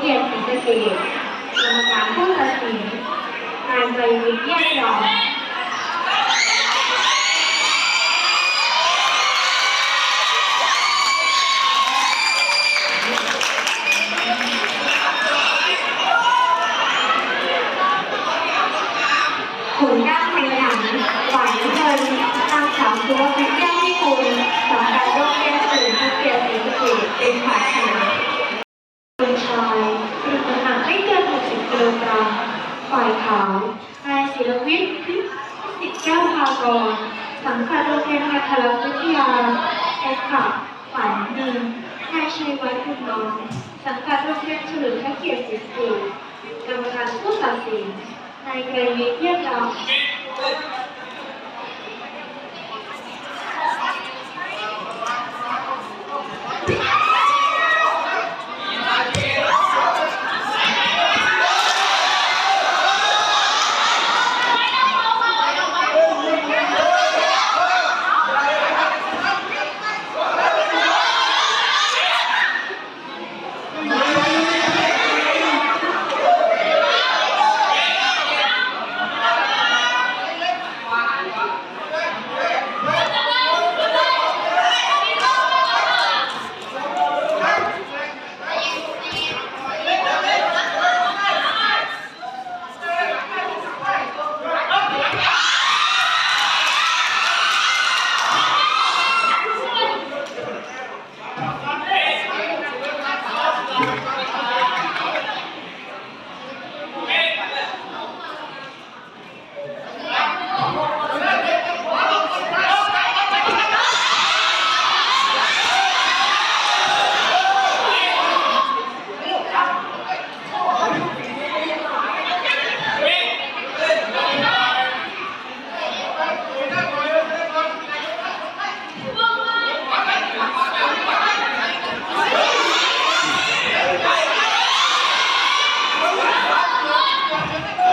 เกียรติศรีสะเกษกรรมการผู้ตัดสินนายไตรวิทย์เยี่ยมยอมายขาวนายศิลวิทย์พิสิทธิ์แก้วพากร สังกัดโรงเรียนมาคารัวิทยาแอดขับฝันดีนายชัยวัฒน์คุณน้อง สังกัดโรงเรียนเฉลิมพระเกียรติศรีสะเกรรมการผู้ตัดสิน นายไกรวิทย์เยี่ยมยอม Go!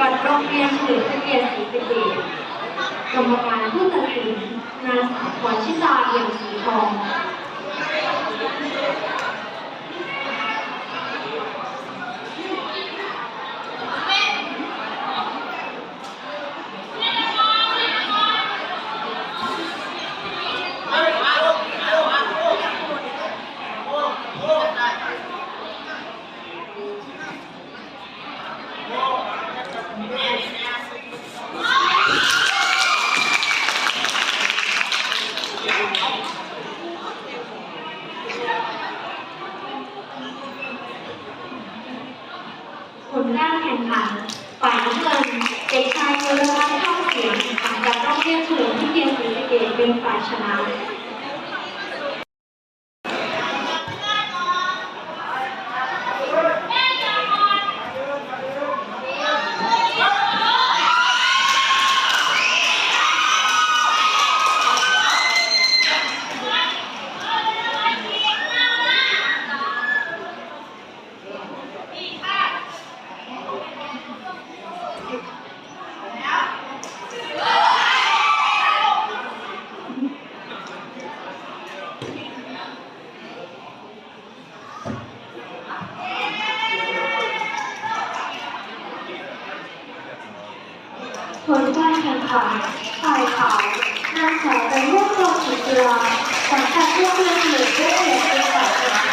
สังกัดโรงเรียนเฉลิมพระเกียรติศรีสะเกษกรรมการผู้ตัดสินนางสาวพรชิตาเอี่ยมสีทอง ผลการแข่งขันฝ่ายน้ำเงินเด็กชายเยาวรัตน์เข้าเสียงสังกัดโรงเรียนเฉลิมพระเกียรติศรีสะเกษเป็นฝ่าย ชนะ ผลการแข่งขันฝ่ายขาวนางสาวเป็นรุ่ง โรจน์สุจุฬาสังกัดโรงเรียนเฉลิมพระเกียรติเป็นฝ่ายชนะ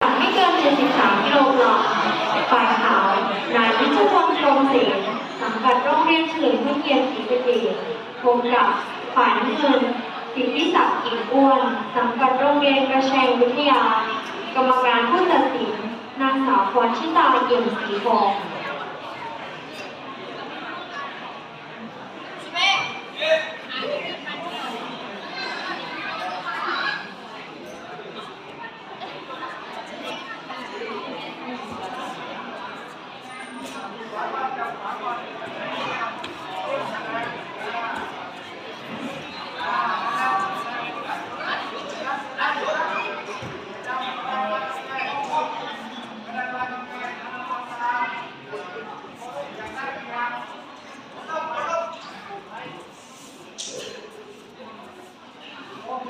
ฝ่ายไม่เกิน73กิโลกรัมฝ่ายขาวนายวิชวงศ์พรหมเสนสังกัดโรงเรียนเฉลิมพระเกียรติศรีสะเกษพบกับฝ่ายน้ำเงินสิทธิศักดิ์อิ่มอ้วนสังกัดโรงเรียนกระแชงวิทยา กรรมการผู้ตัดสินนางสาวพรชิตาเอี่ยมสีทอง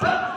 เ